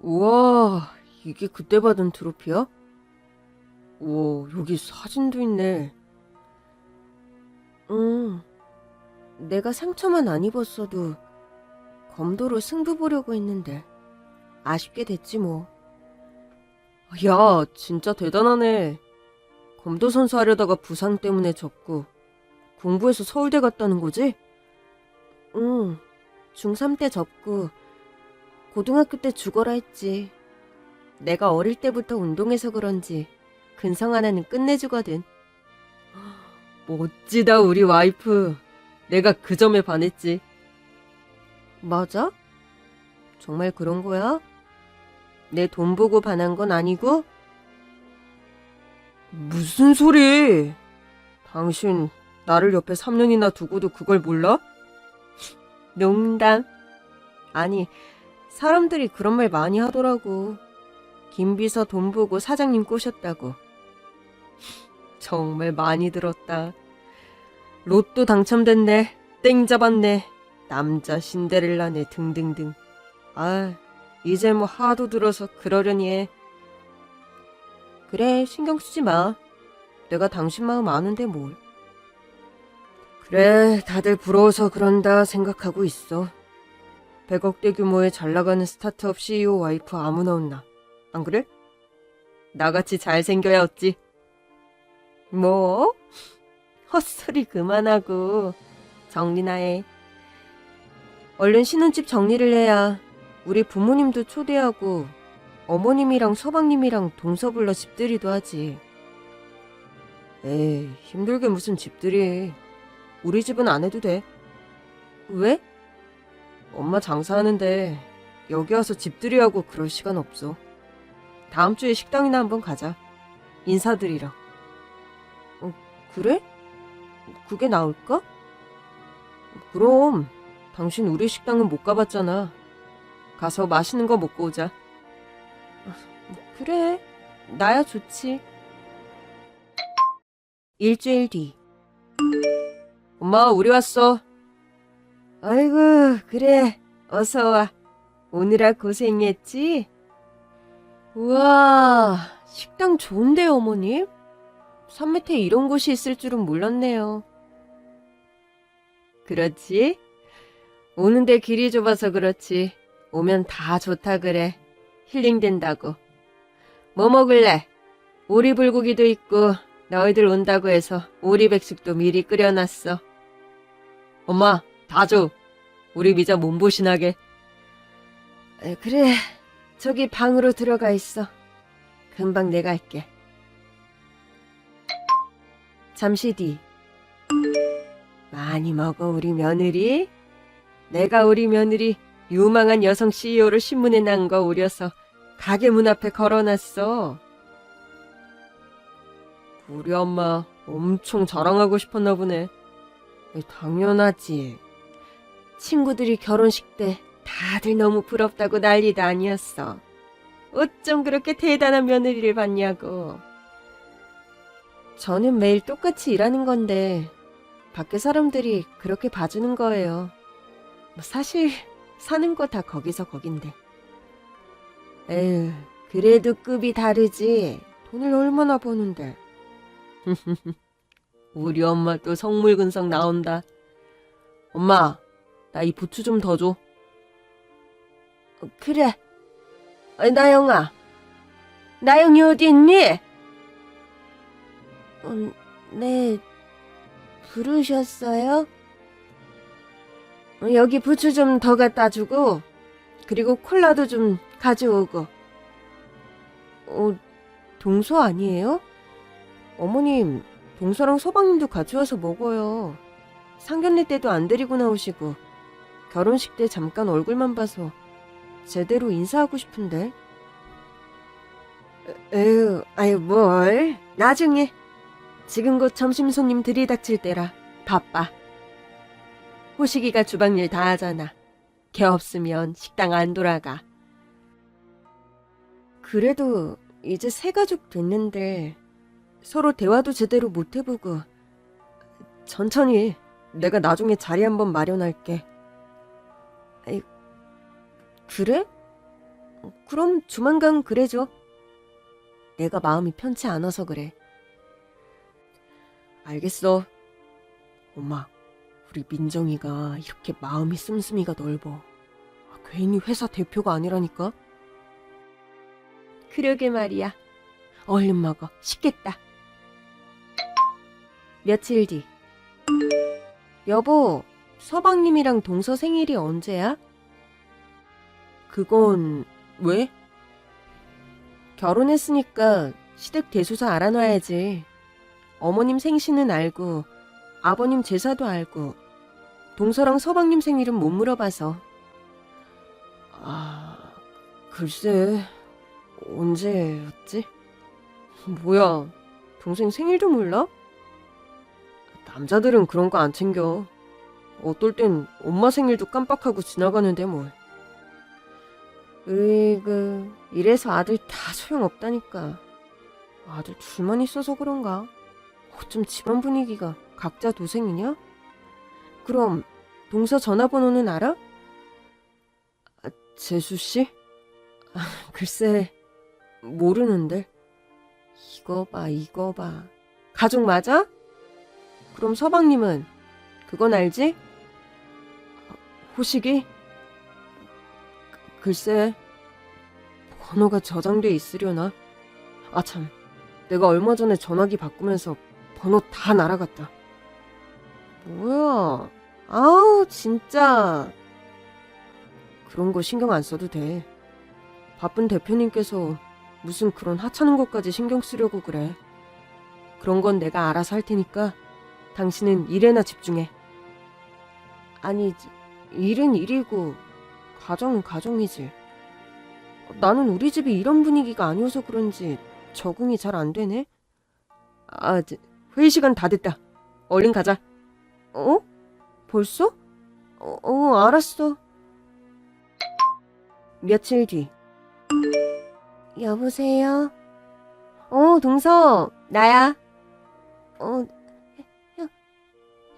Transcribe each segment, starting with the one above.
우와, 이게 그때 받은 트로피야? 우와, 여기 사진도 있네. 응, 내가 상처만 안 입었어도 검도로 승부 보려고 했는데 아쉽게 됐지 뭐. 야, 진짜 대단하네. 검도 선수 하려다가 부상 때문에 졌고 공부해서 서울대 갔다는 거지? 응, 중3 때 접고 고등학교 때 죽어라 했지. 내가 어릴 때부터 운동해서 그런지 근성 하나는 끝내주거든. 멋지다, 우리 와이프. 내가 그 점에 반했지. 맞아? 정말 그런 거야? 내 돈 보고 반한 건 아니고? 무슨 소리? 당신 나를 옆에 3년이나 두고도 그걸 몰라? 농담. 아니, 사람들이 그런 말 많이 하더라고. 김 비서 돈 보고 사장님 꼬셨다고. 정말 많이 들었다. 로또 당첨됐네. 땡 잡았네. 남자 신데렐라네 등등등. 아, 이제 뭐 하도 들어서 그러려니 해. 그래, 신경 쓰지 마. 내가 당신 마음 아는데 뭘. 그래, 다들 부러워서 그런다 생각하고 있어. 100억대 규모의 잘 나가는 스타트업 CEO 와이프 아무나 없나. 안 그래? 나같이 잘생겨야 어찌. 뭐? 헛소리 그만하고 정리나 해. 얼른 신혼집 정리를 해야 우리 부모님도 초대하고 어머님이랑 서방님이랑 동서 불러 집들이도 하지. 에이, 힘들게 무슨 집들이. 우리 집은 안 해도 돼. 왜? 엄마 장사하는데 여기 와서 집들이하고 그럴 시간 없어. 다음 주에 식당이나 한번 가자. 인사드리러. 어, 그래? 그게 나을까? 그럼 당신 우리 식당은 못 가봤잖아. 가서 맛있는 거 먹고 오자. 아, 그래, 나야 좋지. 일주일 뒤. 엄마, 우리 왔어. 아이고, 그래. 어서 와. 오느라 고생했지? 우와, 식당 좋은데요, 어머님? 산 밑에 이런 곳이 있을 줄은 몰랐네요. 그렇지? 오는데 길이 좁아서 그렇지. 오면 다 좋다 그래. 힐링된다고. 뭐 먹을래? 오리불고기도 있고 너희들 온다고 해서 오리백숙도 미리 끓여놨어. 엄마, 다 줘. 우리 미자 몸보신하게. 에, 그래, 저기 방으로 들어가 있어. 금방 내가 할게. 잠시 뒤. 많이 먹어, 우리 며느리. 내가 우리 며느리 유망한 여성 CEO를 신문에 난 거 우려서 가게 문 앞에 걸어놨어. 우리 엄마 엄청 자랑하고 싶었나 보네. 당연하지. 친구들이 결혼식 때 다들 너무 부럽다고 난리도 아니었어. 어쩜 그렇게 대단한 며느리를 봤냐고. 저는 매일 똑같이 일하는 건데, 밖에 사람들이 그렇게 봐주는 거예요. 뭐 사실, 사는 거 다 거기서 거긴데. 에휴, 그래도 급이 다르지. 돈을 얼마나 버는데. 우리 엄마 또 성물근성 나온다. 엄마, 나 이 부추 좀 더 줘. 어, 그래. 어, 나영아. 나영이 어디 있니? 음, 네. 부르셨어요? 어, 여기 부추 좀 더 갖다 주고, 그리고 콜라도 좀 가져오고. 어, 동서 아니에요? 어머님, 동서랑 서방님도 같이 와서 먹어요. 상견례 때도 안 데리고 나오시고, 결혼식 때 잠깐 얼굴만 봐서 제대로 인사하고 싶은데. 에휴, 아유, 뭘. 나중에. 지금 곧 점심 손님 들이닥칠 때라 바빠. 호식이가 주방일 다 하잖아. 걔 없으면 식당 안 돌아가. 그래도 이제 새 가족 됐는데 서로 대화도 제대로 못 해보고 천천히 내가 나중에 자리 한번 마련할게. 에이, 그래? 그럼 조만간 그래줘. 내가 마음이 편치 않아서 그래. 알겠어. 엄마, 우리 민정이가 이렇게 마음이 씀씀이가 넓어. 아, 괜히 회사 대표가 아니라니까. 그러게 말이야. 얼른 먹어. 식겠다. 며칠 뒤. 여보, 서방님이랑 동서 생일이 언제야? 그건 왜? 결혼했으니까 시댁 대소사 알아놔야지. 어머님 생신은 알고, 아버님 제사도 알고, 동서랑 서방님 생일은 못 물어봐서. 아, 글쎄, 언제였지? 뭐야, 동생 생일도 몰라? 남자들은 그런 거 안 챙겨. 어떨 땐 엄마 생일도 깜빡하고 지나가는데 뭘. 으이그, 이래서 아들 다 소용없다니까. 아들 둘만 있어서 그런가? 어쩜 집안 분위기가 각자 도생이냐? 그럼 동서 전화번호는 알아? 아, 재수 씨? 아, 글쎄 모르는데. 이거 봐, 이거 봐. 가족 맞아? 그럼 서방님은 그건 알지? 아, 호식이? 그- 글쎄 번호가 저장돼 있으려나? 아 참, 내가 얼마 전에 전화기 바꾸면서 번호 다 날아갔다. 뭐야? 아우 진짜. 그런 거 신경 안 써도 돼. 바쁜 대표님께서 무슨 그런 하찮은 것까지 신경 쓰려고 그래. 그런 건 내가 알아서 할 테니까 당신은 일에나 집중해. 아니, 일은 일이고 가정은 가정이지. 나는 우리 집이 이런 분위기가 아니어서 그런지 적응이 잘 안 되네. 아, 회의 시간 다 됐다. 얼른 가자. 어? 벌써? 어, 어 알았어. 며칠 뒤. 여보세요? 어, 동서, 나야. 어, 형,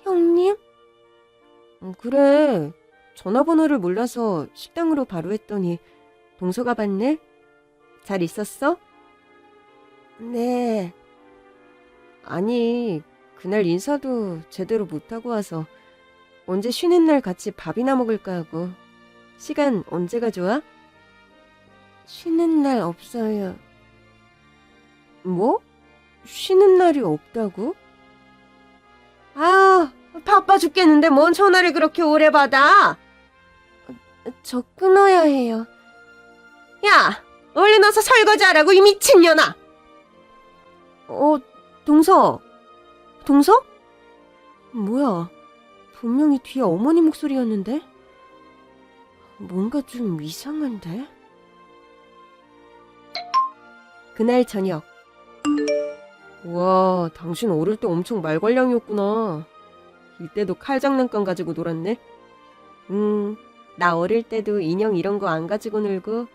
형님? 어, 그래. 전화번호를 몰라서 식당으로 바로 했더니 동서가 받네? 잘 있었어? 네. 아니, 그날 인사도 제대로 못하고 와서 언제 쉬는 날 같이 밥이나 먹을까 하고. 시간 언제가 좋아? 쉬는 날 없어요. 뭐? 쉬는 날이 없다고? 아, 바빠 죽겠는데 뭔 전화를 그렇게 오래 받아? 저 끊어야 해요. 야, 얼른 와서 설거지하라고 이 미친년아. 어, 동서. 동서? 뭐야? 분명히 뒤에 어머니 목소리였는데? 뭔가 좀 이상한데? 그날 저녁. 와, 당신 어릴 때 엄청 말괄량이었구나. 이때도 칼 장난감 가지고 놀았네? 음, 나 어릴 때도 인형 이런 거 안 가지고 놀고,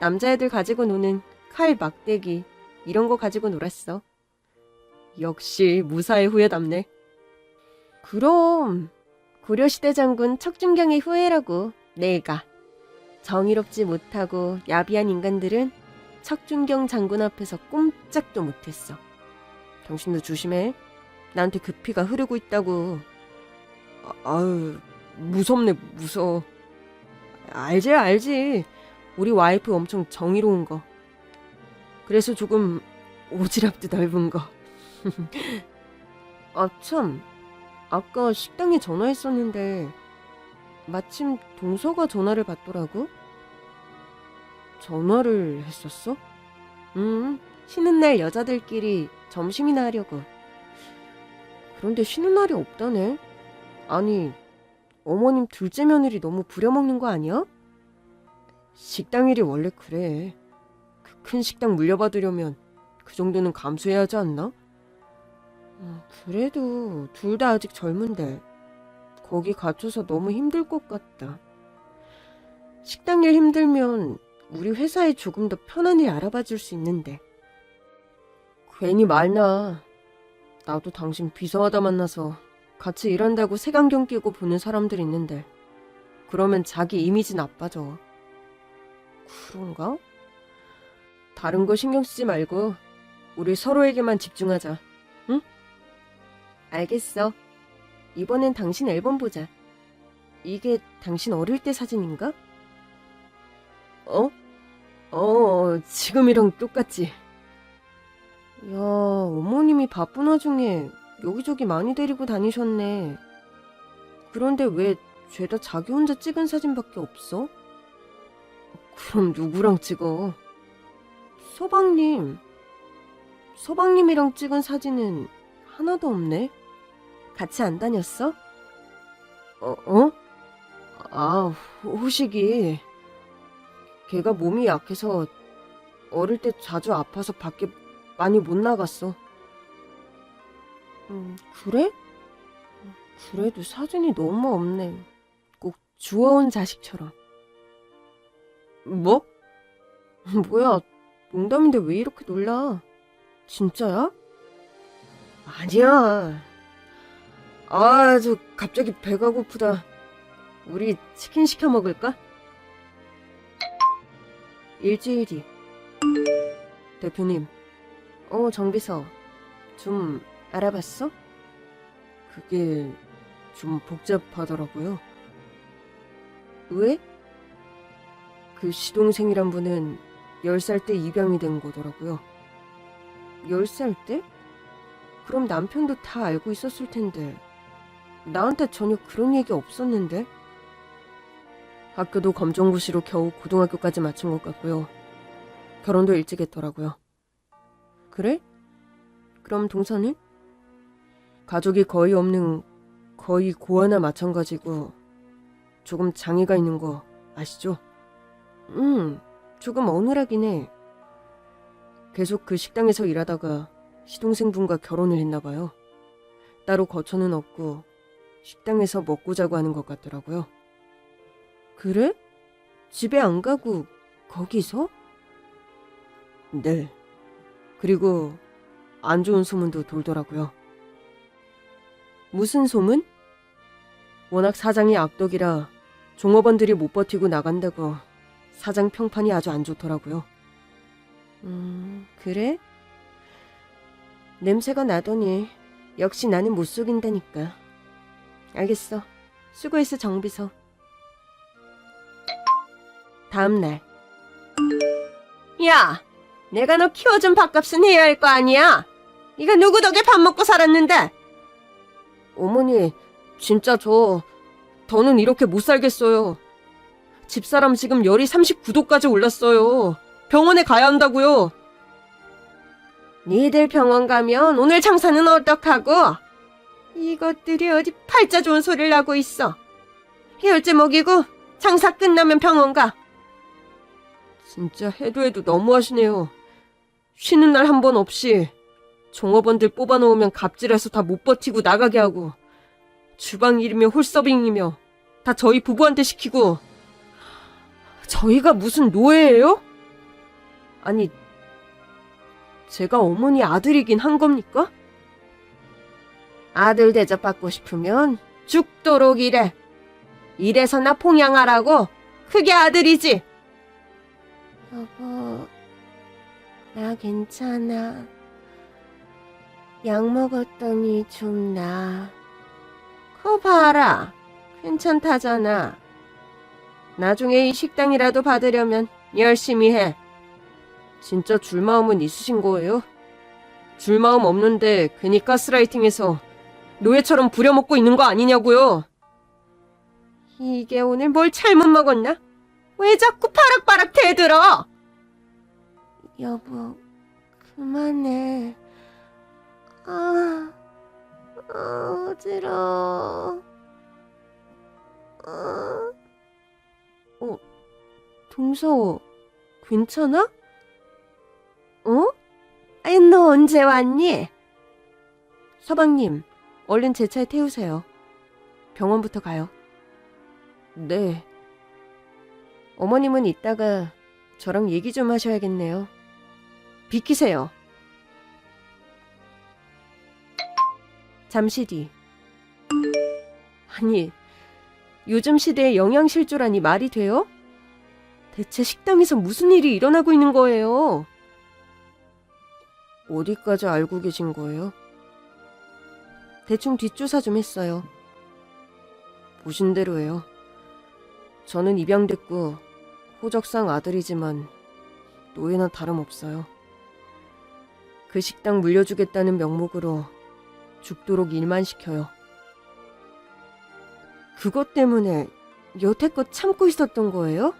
남자애들 가지고 노는 칼 막대기, 이런 거 가지고 놀았어. 역시 무사의 후예답네. 그럼, 고려시대 장군 척준경의 후예라고, 내가. 정의롭지 못하고 야비한 인간들은 척준경 장군 앞에서 꼼짝도 못했어. 당신도 조심해. 나한테 그 피가 흐르고 있다고. 아, 아유, 무섭네, 무서워. 알지, 알지. 우리 와이프 엄청 정의로운 거. 그래서 조금 오지랖도 넓은 거. 아, 참. 아까 식당에 전화했었는데, 마침 동서가 전화를 받더라고. 전화를 했었어? 음, 쉬는 날 여자들끼리 점심이나 하려고. 그런데 쉬는 날이 없다네. 아니, 어머님 둘째 며느리 너무 부려먹는 거 아니야? 식당 일이 원래 그래. 그 큰 식당 물려받으려면 그 정도는 감수해야 하지 않나? 음, 그래도 둘 다 아직 젊은데 거기 갇혀서 너무 힘들 것 같다. 식당 일 힘들면 우리 회사에 조금 더 편한 일 알아봐 줄 수 있는데. 괜히 말나. 나도 당신 비서하다 만나서 같이 일한다고 색안경 끼고 보는 사람들 있는데 그러면 자기 이미지 나빠져. 그런가? 다른 거 신경 쓰지 말고 우리 서로에게만 집중하자. 응? 알겠어. 이번엔 당신 앨범 보자. 이게 당신 어릴 때 사진인가? 어? 어, 지금이랑 똑같지. 야, 어머님이 바쁜 와중에 여기저기 많이 데리고 다니셨네. 그런데 왜 죄다 자기 혼자 찍은 사진밖에 없어? 그럼 누구랑 찍어? 서방님. 서방님이랑 찍은 사진은 하나도 없네. 같이 안 다녔어? 어, 어? 아, 호식이. 걔가 몸이 약해서 어릴 때 자주 아파서 밖에 많이 못 나갔어. 음, 그래? 그래도 사진이 너무 없네. 꼭 주워온 자식처럼. 뭐? 뭐야, 농담인데 왜 이렇게 놀라? 진짜야? 아니야. 아, 저 갑자기 배가 고프다. 우리 치킨 시켜 먹을까? 일주일 뒤. 대표님, 어, 정비서. 좀 알아봤어? 그게 좀 복잡하더라고요. 왜? 그 시동생이란 분은 10살 때 입양이 된 거더라고요. 10살 때? 그럼 남편도 다 알고 있었을 텐데. 나한테 전혀 그런 얘기 없었는데? 학교도 검정고시로 겨우 고등학교까지 마친 것 같고요. 결혼도 일찍 했더라고요. 그래? 그럼 동서는? 가족이 거의 없는 거의 고아나 마찬가지고 조금 장애가 있는 거 아시죠? 음, 조금 어눌하긴 해. 계속 그 식당에서 일하다가 시동생분과 결혼을 했나 봐요. 따로 거처는 없고 식당에서 먹고 자고 하는 것 같더라고요. 그래? 집에 안 가고 거기서? 네. 그리고 안 좋은 소문도 돌더라고요. 무슨 소문? 워낙 사장이 악덕이라 종업원들이 못 버티고 나간다고 사장 평판이 아주 안 좋더라고요. 음, 그래? 냄새가 나더니 역시 나는 못 속인다니까. 알겠어. 수고했어, 정비서. 다음 날. 야, 내가 너 키워준 밥값은 해야 할 거 아니야? 네가 누구 덕에 밥 먹고 살았는데? 어머니, 진짜 저 더는 이렇게 못 살겠어요. 집사람 지금 열이 39도까지 올랐어요. 병원에 가야 한다고요. 니들 병원 가면 오늘 장사는 어떡하고? 이것들이 어디 팔자 좋은 소리를 하고 있어. 혈제 먹이고 장사 끝나면 병원 가. 진짜 해도 해도 너무하시네요. 쉬는 날 한 번 없이 종업원들 뽑아놓으면 갑질해서 다 못 버티고 나가게 하고 주방 일이며 홀서빙이며 다 저희 부부한테 시키고 저희가 무슨 노예예요? 아니 제가 어머니 아들이긴 한 겁니까? 아들 대접받고 싶으면 죽도록 일해. 이래서나 봉양하라고 그게 아들이지. 여보, 나 괜찮아. 약 먹었더니 좀 나. 거 봐라. 괜찮다잖아. 나중에 이 식당이라도 받으려면 열심히 해. 진짜 줄 마음은 있으신 거예요? 줄 마음 없는데 괜히 가스라이팅해서 노예처럼 부려먹고 있는 거 아니냐고요? 이게 오늘 뭘 잘못 먹었나? 왜 자꾸 바락바락 대들어? 여보, 그만해. 아, 아 어지러워. 아. 어, 동서, 괜찮아? 어? 아니, 너 언제 왔니? 서방님, 얼른 제 차에 태우세요. 병원부터 가요. 네. 어머님은 이따가 저랑 얘기 좀 하셔야겠네요. 비키세요. 잠시 뒤. 아니, 요즘 시대에 영양실조라니 말이 돼요? 대체 식당에서 무슨 일이 일어나고 있는 거예요? 어디까지 알고 계신 거예요? 대충 뒷조사 좀 했어요. 보신 대로예요. 저는 입양됐고 호적상 아들이지만 노예나 다름없어요. 그 식당 물려주겠다는 명목으로 죽도록 일만 시켜요. 그것 때문에 여태껏 참고 있었던 거예요?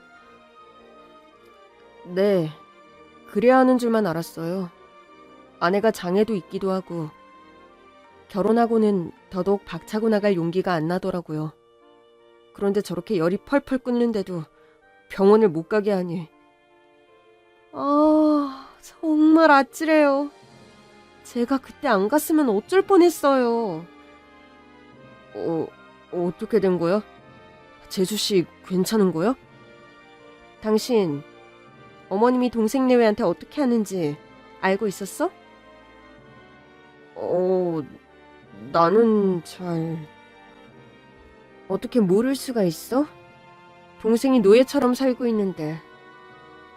네, 그래야 하는 줄만 알았어요. 아내가 장애도 있기도 하고 결혼하고는 더더욱 박차고 나갈 용기가 안 나더라고요. 그런데 저렇게 열이 펄펄 끓는데도 병원을 못 가게 하니 아 정말 아찔해요. 제가 그때 안 갔으면 어쩔 뻔했어요. 어 어떻게 된 거야? 재수 씨 괜찮은 거야? 당신 어머님이 동생 내외한테 어떻게 하는지 알고 있었어? 어 나는 잘 어떻게 모를 수가 있어? 동생이 노예처럼 살고 있는데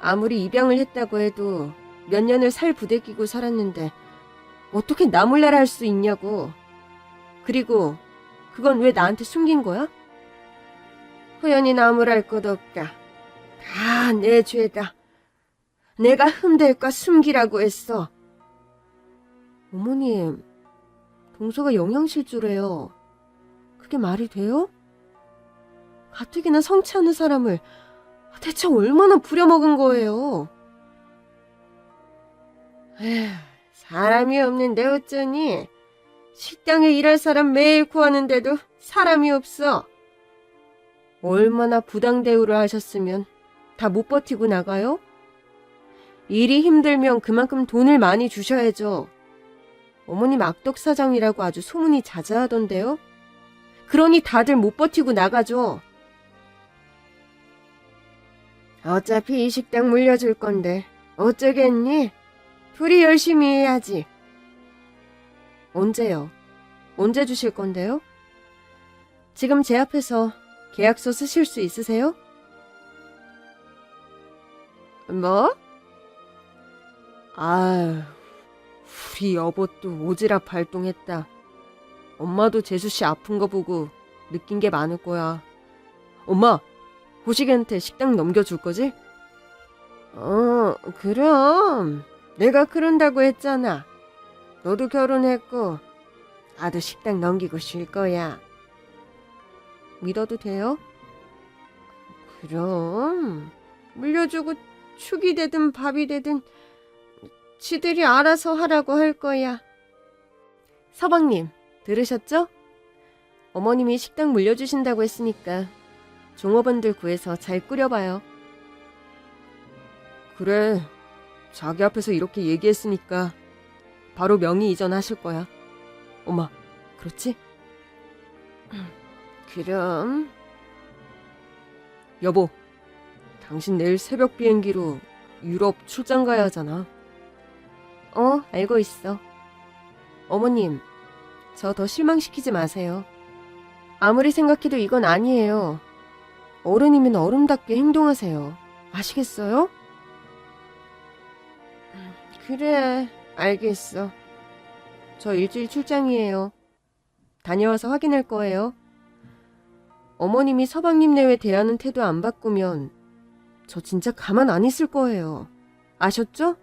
아무리 입양을 했다고 해도 몇 년을 살 부대끼고 살았는데 어떻게 나 몰래라 할 수 있냐고. 그리고 그건 왜 나한테 숨긴 거야? 호연이 나무랄 것 없다. 다 내 죄다. 내가 흠댈까 숨기라고 했어. 어머님, 동서가 영양실조래요. 그게 말이 돼요? 가뜩이나 성취하는 사람을 대체 얼마나 부려먹은 거예요? 에휴, 사람이 없는데 어쩌니? 식당에 일할 사람 매일 구하는데도 사람이 없어. 얼마나 부당 대우를 하셨으면 다 못 버티고 나가요? 일이 힘들면 그만큼 돈을 많이 주셔야죠. 어머님 악덕 사장이라고 아주 소문이 자자하던데요? 그러니 다들 못 버티고 나가죠. 어차피 이 식당 물려줄 건데 어쩌겠니? 둘이 열심히 해야지. 언제요? 언제 주실 건데요? 지금 제 앞에서 계약서 쓰실 수 있으세요? 뭐? 아유, 우리 여보 또 오지랖 발동했다. 엄마도 재수씨 아픈 거 보고 느낀 게 많을 거야. 엄마, 호식이한테 식당 넘겨줄 거지? 어, 그럼. 내가 그런다고 했잖아. 너도 결혼했고, 나도 식당 넘기고 쉴 거야. 믿어도 돼요? 그럼. 물려주고 축이 되든 밥이 되든 지들이 알아서 하라고 할 거야. 서방님, 들으셨죠? 어머님이 식당 물려주신다고 했으니까 종업원들 구해서 잘 꾸려봐요. 그래, 자기 앞에서 이렇게 얘기했으니까 바로 명의 이전하실 거야. 엄마, 그렇지? 그럼. 여보, 당신 내일 새벽 비행기로 유럽 출장 가야 하잖아. 어, 알고 있어. 어머님, 저 더 실망시키지 마세요. 아무리 생각해도 이건 아니에요. 어른이면 어른답게 행동하세요. 아시겠어요? 그래, 알겠어. 저 일주일 출장이에요. 다녀와서 확인할 거예요. 어머님이 서방님 내외 대하는 태도 안 바꾸면 저 진짜 가만 안 있을 거예요. 아셨죠?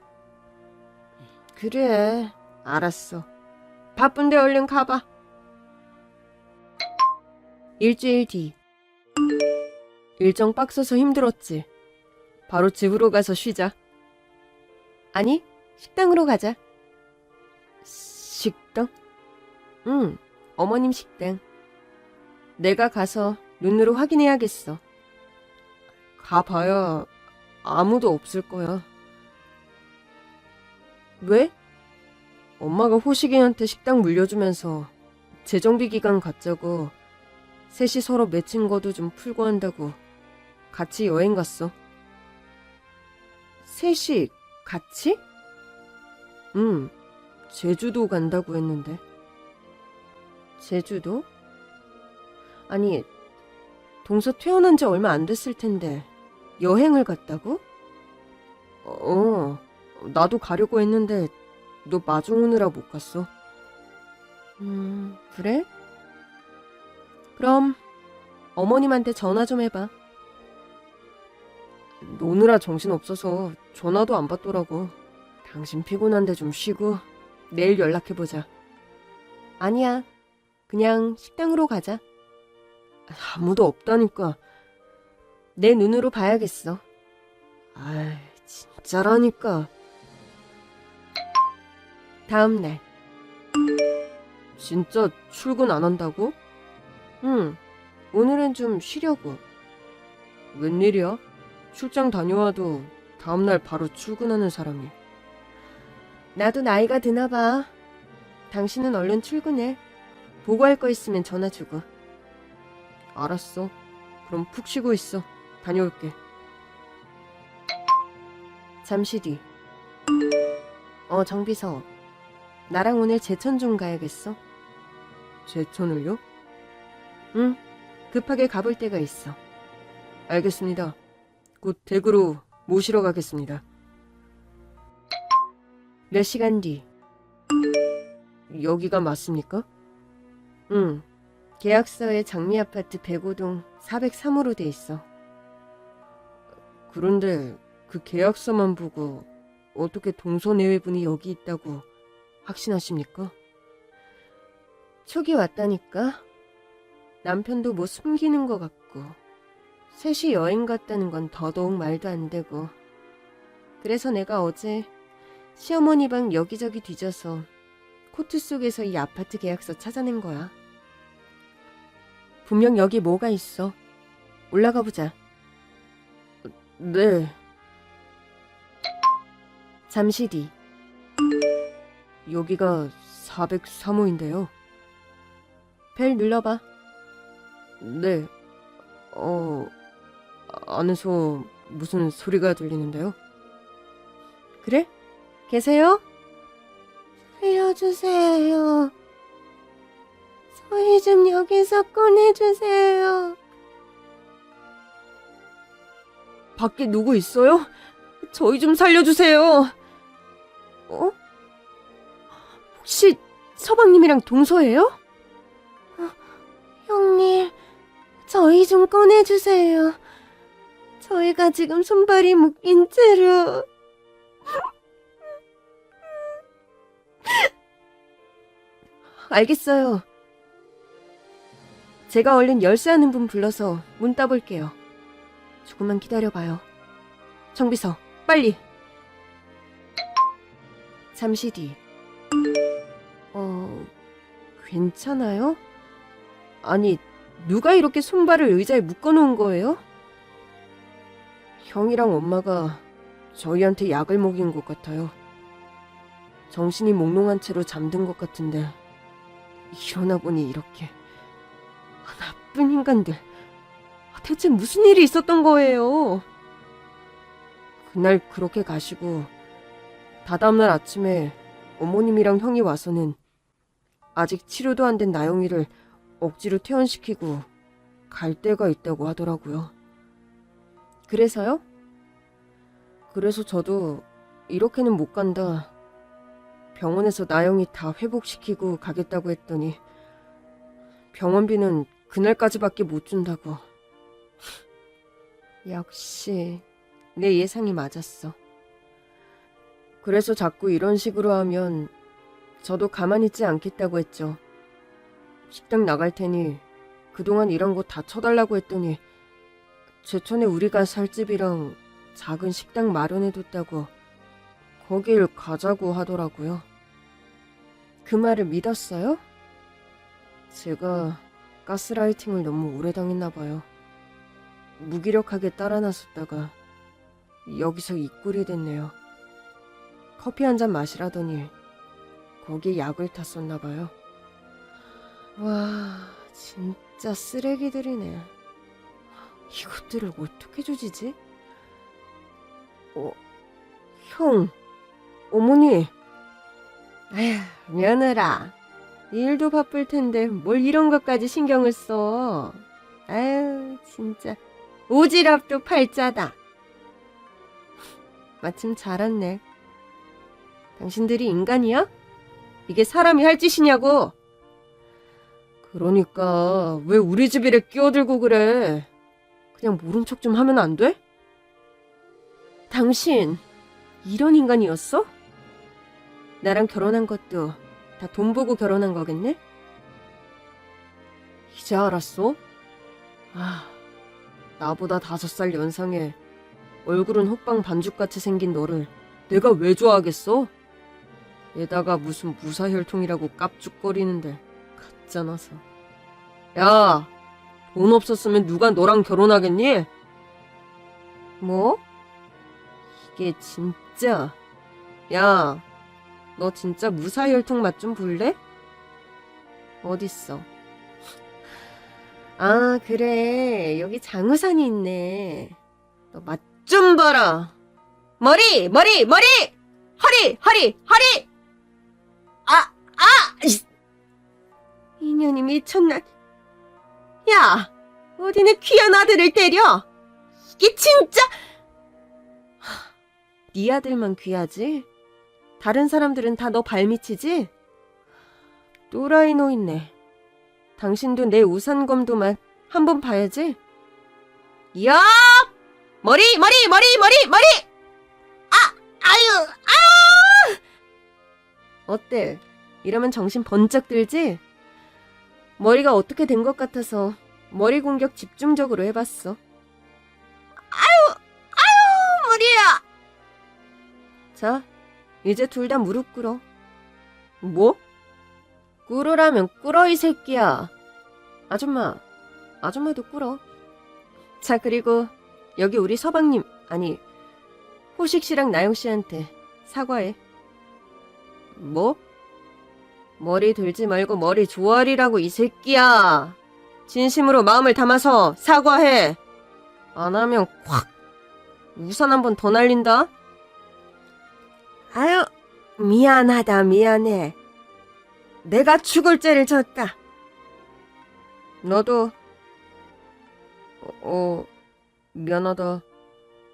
그래, 알았어. 바쁜데 얼른 가봐. 일주일 뒤. 일정 빡서서 힘들었지. 바로 집으로 가서 쉬자. 아니, 식당으로 가자. 식당? 응, 어머님 식당. 내가 가서 눈으로 확인해야겠어. 가봐야 아무도 없을 거야. 왜? 엄마가 호식이한테 식당 물려주면서 재정비 기간 갖자고 셋이 서로 맺힌 거도 좀 풀고 한다고 같이 여행 갔어. 셋이 같이? 응, 제주도 간다고 했는데. 제주도? 아니, 동서 퇴원한 지 얼마 안 됐을 텐데 여행을 갔다고? 어, 나도 가려고 했는데 너 마중 오느라 못 갔어. 음, 그래? 그럼 어머님한테 전화 좀 해봐. 노느라 정신 없어서 전화도 안 받더라고. 당신 피곤한데 좀 쉬고 내일 연락해보자. 아니야. 그냥 식당으로 가자. 아무도 없다니까. 내 눈으로 봐야겠어. 아이, 진짜라니까. 다음 날. 진짜 출근 안 한다고? 응. 오늘은 좀 쉬려고. 웬일이야? 출장 다녀와도 다음날 바로 출근하는 사람이. 나도 나이가 드나 봐. 당신은 얼른 출근해. 보고할 거 있으면 전화 주고. 알았어. 그럼 푹 쉬고 있어. 다녀올게. 잠시 뒤. 어, 정비서. 나랑 오늘 제천 좀 가야겠어. 제천을요? 응. 급하게 가볼 데가 있어. 알겠습니다. 곧 댁으로 모시러 가겠습니다. 몇 시간 뒤. 여기가 맞습니까? 응. 계약서에 장미 아파트 105동 403호로 돼 있어. 그런데 그 계약서만 보고 어떻게 동서내외분이 여기 있다고 확신하십니까? 촉이 왔다니까. 남편도 뭐 숨기는 것 같고 셋이 여행 갔다는 건 더더욱 말도 안 되고 그래서 내가 어제 시어머니 방 여기저기 뒤져서 코트 속에서 이 아파트 계약서 찾아낸 거야. 분명 여기 뭐가 있어. 올라가 보자. 네. 잠시 뒤. 여기가 403호인데요. 벨 눌러봐. 네. 어, 안에서 무슨 소리가 들리는데요? 그래? 계세요? 살려주세요. 저희 좀 여기서 꺼내주세요. 밖에 누구 있어요? 저희 좀 살려주세요. 어? 혹시 서방님이랑 동서예요? 어, 형님, 저희 좀 꺼내주세요. 저희가 지금 손발이 묶인 채로. 알겠어요. 제가 얼른 열쇠하는 분 불러서 문 따볼게요. 조금만 기다려봐요. 정비서, 빨리. 잠시 뒤. 어, 괜찮아요? 아니, 누가 이렇게 손발을 의자에 묶어놓은 거예요? 형이랑 엄마가 저희한테 약을 먹인 것 같아요. 정신이 몽롱한 채로 잠든 것 같은데 일어나 보니 이렇게 아, 나쁜 인간들 아, 대체 무슨 일이 있었던 거예요? 그날 그렇게 가시고 다다음날 아침에 어머님이랑 형이 와서는 아직 치료도 안 된 나영이를 억지로 퇴원시키고 갈 데가 있다고 하더라고요. 그래서요? 그래서 저도 이렇게는 못 간다. 병원에서 나영이 다 회복시키고 가겠다고 했더니 병원비는 그날까지밖에 못 준다고. 역시 내 예상이 맞았어. 그래서 자꾸 이런 식으로 하면 저도 가만히 있지 않겠다고 했죠. 식당 나갈 테니 그동안 이런 거 다 쳐달라고 했더니 제천에 우리가 살 집이랑 작은 식당 마련해뒀다고 거길 가자고 하더라고요. 그 말을 믿었어요? 제가 가스라이팅을 너무 오래 당했나 봐요. 무기력하게 따라 나섰다가 여기서 이 꼴이 됐네요. 커피 한 잔 마시라더니 거기에 약을 탔었나 봐요. 와, 진짜 쓰레기들이네. 이것들을 어떻게 조지지? 어, 형, 어머니. 아휴, 며느라. 일도 바쁠 텐데 뭘 이런 것까지 신경을 써. 아유, 진짜. 오지랖도 팔자다. 마침 잘 왔네. 당신들이 인간이야? 이게 사람이 할 짓이냐고. 그러니까 왜 우리 집 일에 끼어들고 그래? 그냥 모른 척 좀 하면 안 돼? 당신 이런 인간이었어? 나랑 결혼한 것도 다 돈 보고 결혼한 거겠네? 이제 알았어? 아, 나보다 다섯 살 연상에 얼굴은 호빵 반죽같이 생긴 너를 내가 왜 좋아하겠어? 게다가 무슨 무사혈통이라고 깝죽거리는데 가짜나서. 야, 돈 없었으면 누가 너랑 결혼하겠니? 뭐? 이게 진짜. 야, 너 진짜 무사 혈통 맛 좀 볼래? 어딨어? 아, 그래. 여기 장우산이 있네. 너 맛 좀 봐라. 머리, 머리, 머리! 허리, 허리, 허리! 아, 아! 이씨. 인연이 미쳤나? 야, 어디는 귀한 아들을 때려? 이게 진짜! 하, 네 아들만 귀하지? 다른 사람들은 다 너 발밑이지? 또라이 노 있네. 당신도 내 우산검도만 한 번 봐야지. 야! 머리, 머리, 머리, 머리, 머리! 아, 아유, 아! 어때? 이러면 정신 번쩍 들지? 머리가 어떻게 된 것 같아서 머리 공격 집중적으로 해봤어. 아유, 아유, 머리야! 자, 이제 둘 다 무릎 꿇어. 뭐? 꿇으라면 꿇어, 이 새끼야. 아줌마, 아줌마도 꿇어. 자, 그리고 여기 우리 서방님, 아니, 호식 씨랑 나영 씨한테 사과해. 뭐? 머리 들지 말고 머리 조아리라고, 이 새끼야. 진심으로 마음을 담아서 사과해. 안 하면 콱! 우산 한 번 더 날린다? 아유, 미안하다, 미안해. 내가 죽을 죄를 졌다. 너도, 어, 어, 미안하다.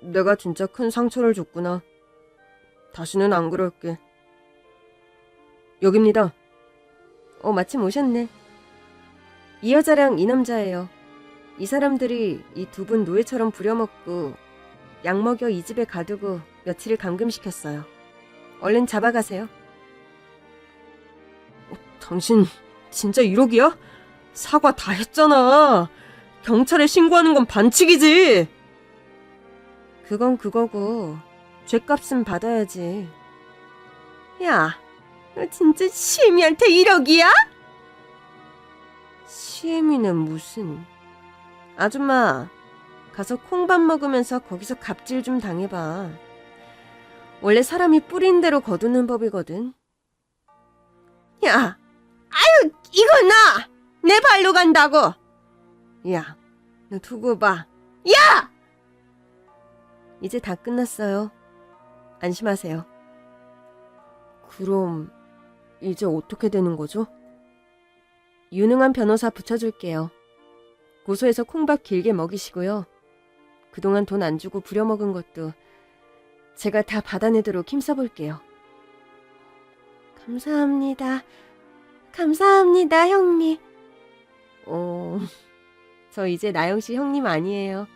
내가 진짜 큰 상처를 줬구나. 다시는 안 그럴게. 여깁니다. 어, 마침 오셨네. 이 여자랑 이 남자예요. 이 사람들이 이 두 분 노예처럼 부려먹고 약 먹여 이 집에 가두고 며칠을 감금시켰어요. 얼른 잡아가세요. 어, 당신 진짜 1억이야? 사과 다 했잖아. 경찰에 신고하는 건 반칙이지. 그건 그거고 죄값은 받아야지. 야, 너 진짜 시애미한테 1억이야? 시애미는 무슨... 아줌마, 가서 콩밥 먹으면서 거기서 갑질 좀 당해봐. 원래 사람이 뿌린 대로 거두는 법이거든. 야, 아유, 이거 나! 내 발로 간다고! 야, 너 두고 봐. 야! 이제 다 끝났어요. 안심하세요. 그럼, 이제 어떻게 되는 거죠? 유능한 변호사 붙여줄게요. 고소해서 콩밥 길게 먹이시고요. 그동안 돈 안 주고 부려먹은 것도 제가 다 받아내도록 힘써볼게요. 감사합니다. 감사합니다, 형님. 어, 저 이제 나영 씨 형님 아니에요.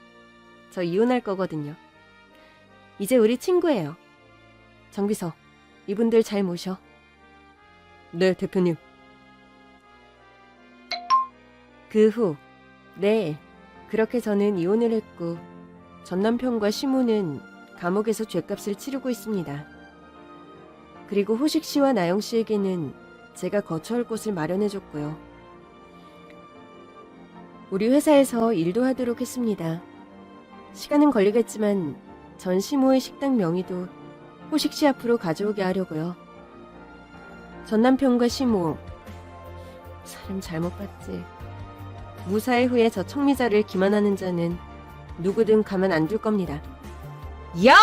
저 이혼할 거거든요. 이제 우리 친구예요. 정비서, 이분들 잘 모셔. 네, 대표님. 그 후, 네, 그렇게 저는 이혼을 했고, 전 남편과 시모는 감옥에서 죄값을 치르고 있습니다. 그리고 호식 씨와 나영 씨에게는 제가 거처할 곳을 마련해줬고요. 우리 회사에서 일도 하도록 했습니다. 시간은 걸리겠지만 전 시모의 식당 명의도 호식 씨 앞으로 가져오게 하려고요. 전 남편과 시모 사람 잘못 봤지. 무사의 후에 저 청미자를 기만하는 자는 누구든 가만 안 둘 겁니다. Ya